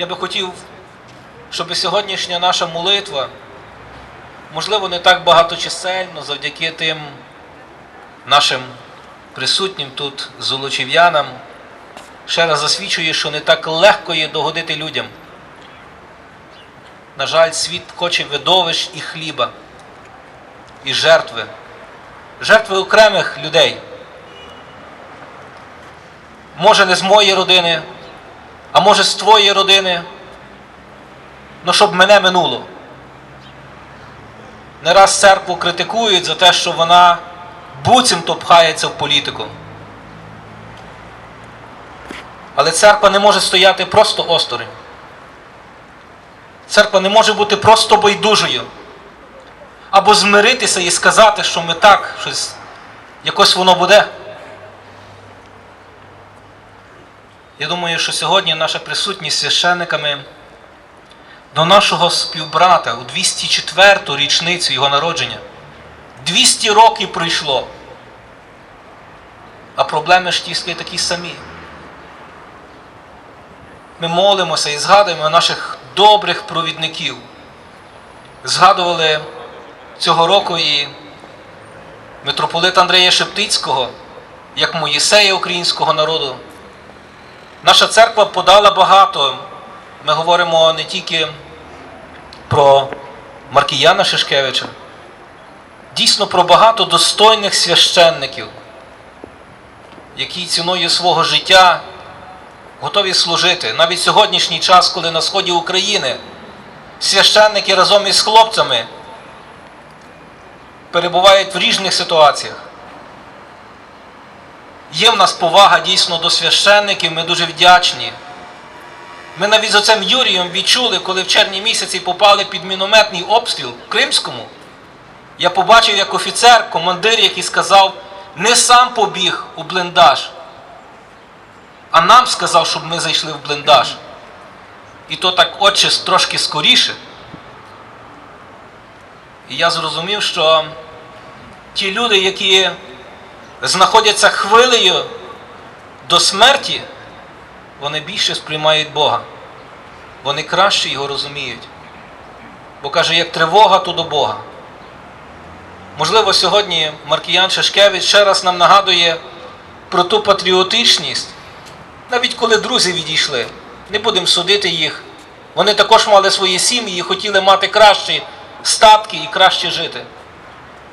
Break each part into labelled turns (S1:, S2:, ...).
S1: Я би хотів, щоб сьогоднішня наша молитва, можливо, не так багаточисельно, завдяки тим нашим присутнім тут золочів'янам, ще раз засвідчує, що не так легко є догодити людям. На жаль, світ хоче видовищ і хліба, і жертви, жертви окремих людей. Може, не з моєї родини, а може з твоєї родини, ну щоб мене минуло. Не раз церкву критикують за те, що вона буцімто пхається в політику. Але церква не може стояти просто осторонь. Церква не може бути просто байдужою. Або змиритися і сказати, що ми так, щось якось воно буде. Я думаю, що сьогодні наша присутність священниками до нашого співбрата у 204-ту річницю його народження. 200 років пройшло. А проблеми ж тільки такі самі. Ми молимося і згадуємо наших добрих провідників. Згадували цього року і митрополита Андрія Шептицького, як Моїсея українського народу. Наша церква подала багато. Ми говоримо не тільки про Маркіяна Шишкевича, дійсно про багато достойних священників, які ціною свого життя готові служити. Навіть сьогоднішній час, коли на сході України священники разом із хлопцями перебувають в різних ситуаціях. Є в нас повага дійсно до священників, ми дуже вдячні. Ми навіть з оцем Юрієм відчули, коли в червні місяці попали під мінометний обстріл в Кримському. Я побачив, як офіцер, командир, який сказав, не сам побіг у бліндаж, а нам сказав, щоб ми зайшли в бліндаж. І то так отче трошки скоріше. І я зрозумів, що ті люди, які знаходяться хвилею до смерті, вони більше сприймають Бога. Вони краще його розуміють. Бо каже, як тривога, то до Бога. Можливо, сьогодні Маркіян Шашкевич ще раз нам нагадує про ту патріотичність, навіть коли друзі відійшли, не будемо судити їх. Вони також мали свої сім'ї і хотіли мати кращі статки і краще жити.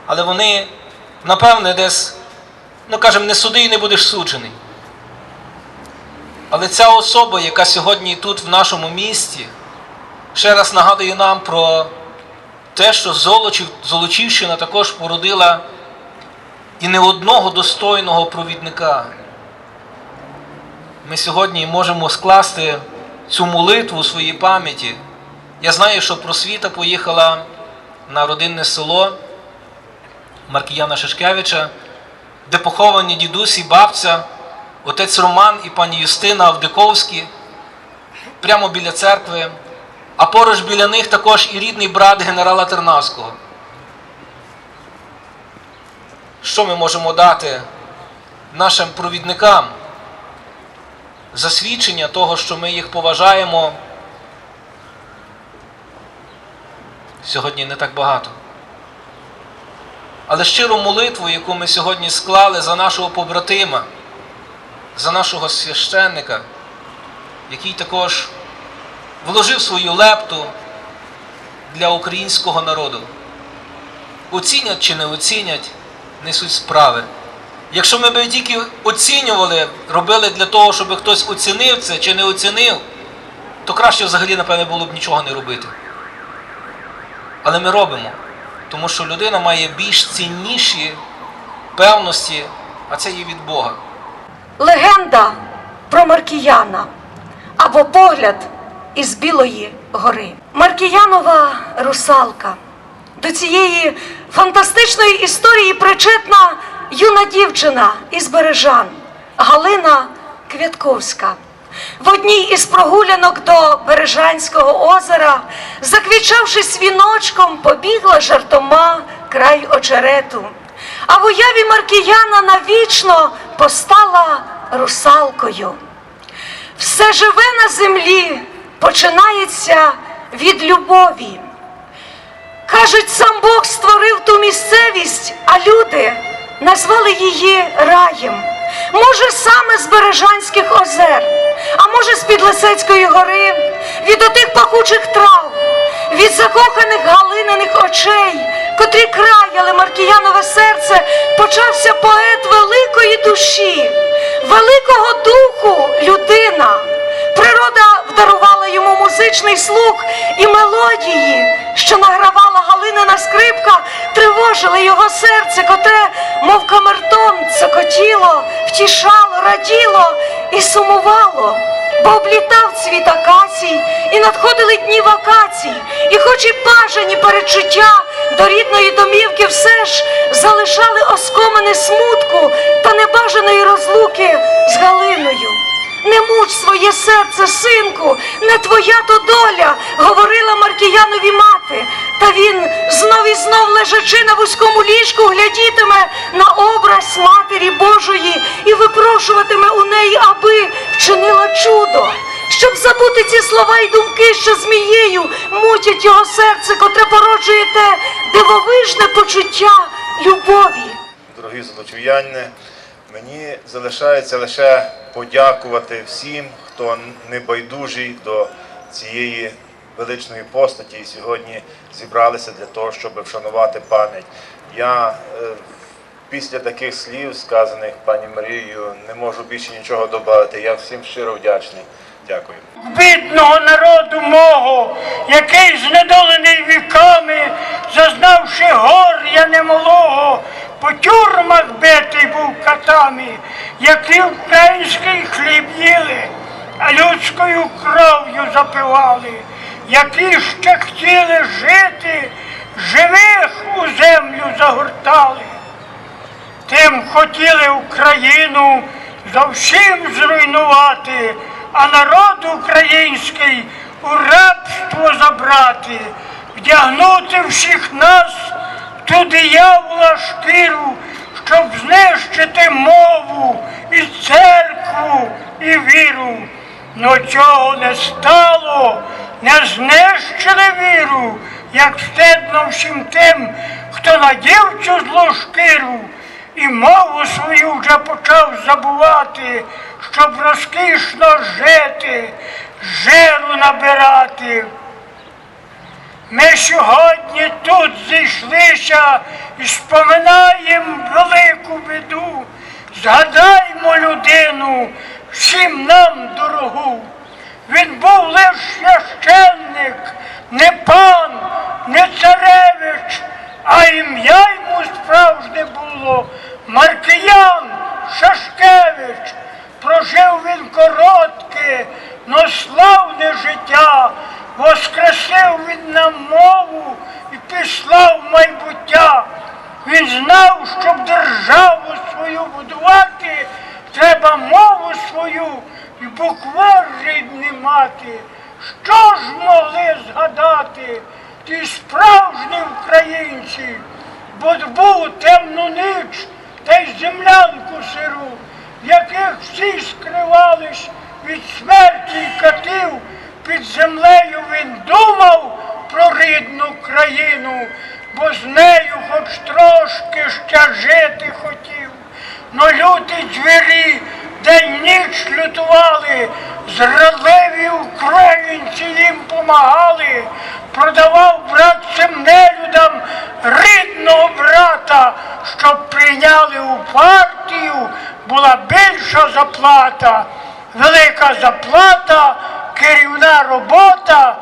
S1: Але вони, напевне, десь, ну кажемо, не суди і не будеш суджений. Але ця особа, яка сьогодні тут в нашому місті, ще раз нагадує нам про те, що Золочів, Золочівщина також породила і не одного достойного провідника. Ми сьогодні можемо скласти цю молитву у своїй пам'яті. Я знаю, що просвіта поїхала на родинне село Маркіяна Шишкевича, де поховані дідусь і бабця, отець Роман і пані Юстина Авдиковські, прямо біля церкви, а поруч біля них також і рідний брат генерала Тернавського. Що ми можемо дати нашим провідникам? Засвідчення того, що ми їх поважаємо, сьогодні не так багато. Але щиру молитву, яку ми сьогодні склали за нашого побратима, за нашого священника, який також вложив свою лепту для українського народу. Оцінять чи не оцінять, не суть справи. Якщо ми б тільки оцінювали, робили для того, щоб хтось оцінив це чи не оцінив, то краще взагалі, напевне, було б нічого не робити. Але ми робимо, тому що людина має більш цінніші певності, а це є від Бога.
S2: Легенда про Маркіяна або погляд із Білої гори. Маркіянова русалка. До цієї фантастичної історії причетна юна дівчина із Бережан Галина Квятковська. В одній із прогулянок до Бережанського озера, заквічавшись віночком, побігла жартома край очерету. А в уяві Маркіяна навічно постала русалкою. Все живе на землі починається від любові. Кажуть, сам Бог створив ту місцевість, а люди назвали її раєм. Може, саме з Бережанських озер, а може з Підлисецької гори, від отих пахучих трав, від закоханих галининих очей, котрі краяли Маркіянове серце, почався поет великої душі, великого духу людина. Природа вдарувала йому музичний слух і мелодії, що награвала Галинина скрипка, тривожили його серце, котре, мов камертон, цокотіло, втішало, раділо і сумувало, бо облітав цвіт акацій, і надходили дні вакацій, і хоч і бажані перечуття до рідної домівки все ж залишали оскомини смутку та небажаної розлуки з Галиною. Не муч своє серце, синку, не твоя то доля, говорила Маркіянові мати. Та він знов і знов лежачи на вузькому ліжку, глядітиме на образ Матері Божої і випрошуватиме у неї, аби вчинила чудо, щоб забути ці слова й думки, що змією мутять його серце, котре породжує те дивовижне почуття любові.
S3: Дорогі золочів'яни, мені залишається лише подякувати всім, хто небайдужий до цієї величної постаті і сьогодні зібралися для того, щоб вшанувати пам'ять. Я е, після таких слів, сказаних пані Марією, не можу більше нічого додати. Я всім щиро вдячний. Дякую.
S4: бідного народу мого, який знедолений віками, зазнавши горя немалого, по тюрмах битий був катами, які український хліб їли, а людською кров'ю запивали, які ще хотіли жити, живих у землю загортали. Тим хотіли Україну зовсім зруйнувати, а народ український у рабство забрати, вдягнути всіх нас ту диявола шкіру, щоб знищити мову і церкву і віру. Но цього не стало, не знищили віру, як стидно всім тим, хто надів цю злу шкіру і мову свою вже почав забувати, щоб розкішно жити, жиру набирати. Ми сьогодні тут зійшлися і споминаємо велику біду. Згадаймо людину, всім нам дорогу. Він був лише священник, не пан, не царевич, а ім'я йому справжнє було Маркіян Шашкевич. Прожив він коротке, но славне життя, воскресив він нам мову і післав майбуття. Він знав, щоб державу свою будувати, треба мову свою і буквар рідний мати. Що ж могли згадати ті справжні українці, бо був темну ніч та й землянку сиру, в яких всі скривались від смерті й катів, під землею він думав про рідну країну, бо з нею хоч трошки ще жити хотів. Но ніч лютували, зрадливі українці їм помагали, продавав брат цим нелюдам рідного брата, щоб прийняли у партію, була більша заплата, велика заплата, керівна робота,